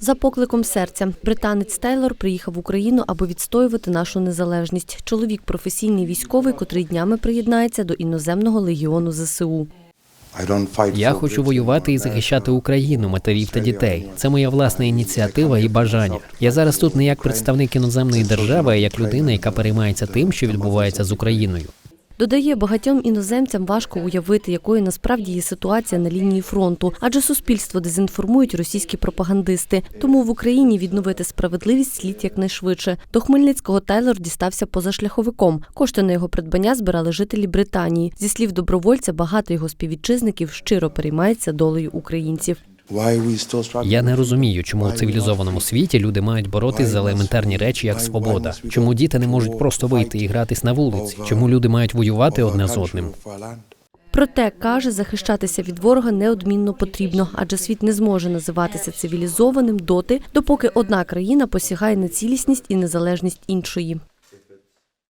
За покликом серця британець Тейлор приїхав в Україну, аби відстоювати нашу незалежність. Чоловік професійний військовий, котрий днями приєднається до іноземного легіону ЗСУ. Я хочу воювати і захищати Україну, матерів та дітей. Це моя власна ініціатива і бажання. Я зараз тут не як представник іноземної держави, а як людина, яка переймається тим, що відбувається з Україною. Додає, багатьом іноземцям важко уявити, якою насправді є ситуація на лінії фронту, адже суспільство дезінформують російські пропагандисти. Тому в Україні відновити справедливість слід якнайшвидше. До Хмельницького Тейлор дістався позашляховиком. Кошти на його придбання збирали жителі Британії. Зі слів добровольця, багато його співвітчизників щиро переймається долею українців. Я не розумію, чому у цивілізованому світі люди мають боротись за елементарні речі, як свобода. Чому діти не можуть просто вийти і гратись на вулиці? Чому люди мають воювати одне з одним? Проте каже, захищатися від ворога неодмінно потрібно, адже світ не зможе називатися цивілізованим доти, допоки одна країна посягає на цілісність і незалежність іншої.